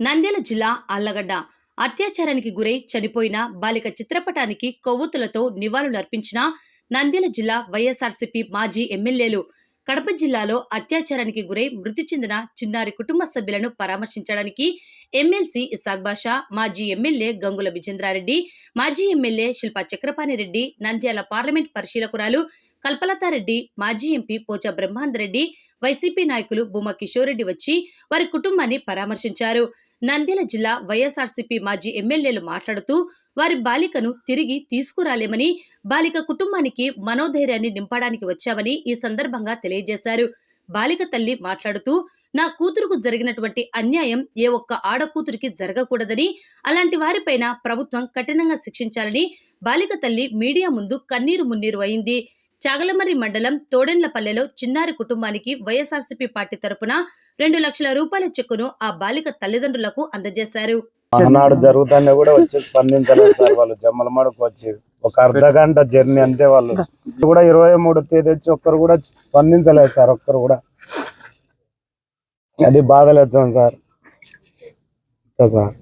నంద్యాల జిల్లా అల్లగడ్డ. అత్యాచారానికి గురై చనిపోయిన బాలిక చిత్రపటానికి కొవ్వొత్తులతో నివాళులర్పించిన నంద్యాల జిల్లా వైఎస్ఆర్సీపీ మాజీ ఎమ్మెల్యేలు. కడప జిల్లాలో అత్యాచారానికి గురై మృతి చెందిన చిన్నారి కుటుంబ సభ్యులను పరామర్శించడానికి ఎమ్మెల్సీ ఇసాక్ బాషా మాజీ ఎమ్మెల్యే గంగుల విజేంద్రారెడ్డి మాజీ ఎమ్మెల్యే శిల్పా చక్రపాణిరెడ్డి నంద్యాల పార్లమెంట్ పరిశీలకురాలు కల్పలతారెడ్డి మాజీ ఎంపీ పోచా బ్రహ్మాందరెడ్డి వైసీపీ నాయకులు భూమా కిషోరెడ్డి వచ్చి వారి కుటుంబాన్ని పరామర్శించారు. నంద్యాల జిల్లా వైఎస్ఆర్సీపీ మాజీ ఎమ్మెల్యేలు మాట్లాడుతూ వారి బాలికను తిరిగి తీసుకురాలేమని బాలిక కుటుంబానికి మనోధైర్యాన్ని నింపడానికి వచ్చామని ఈ సందర్భంగా తెలియజేశారు. బాలిక తల్లి మాట్లాడుతూ నా కూతురుకు జరిగినటువంటి అన్యాయం ఏ ఒక్క ఆడకూతురికి జరగకూడదని అలాంటి వారిపైన ప్రభుత్వం కఠినంగా శిక్షించాలని బాలిక తల్లి మీడియా ముందు కన్నీరు మున్నీరు అయింది. చాగలమర్రి మండలం తోడెన్లపల్లెలో చిన్నారి కుటుంబానికి వైఎస్ఆర్సీపీ పార్టీ తరపున రెండు లక్షల రూపాయల చెక్కును ఆ బాలిక తల్లిదండ్రులకు అందజేశారు. ఆనాడు జరుగుతానే కూడా వచ్చి స్పందించలేదు సార్ వాళ్ళు. జమ్మలమడుకు వచ్చి ఒక అర్ధ గంట జర్నీ అంతే వాళ్ళు. కూడా ఇరవై మూడు తేదీ వచ్చి ఒక్కరు కూడా స్పందించలేదు సార్ ఒక్కరు కూడా. అది బాధలేదు సార్. సార్.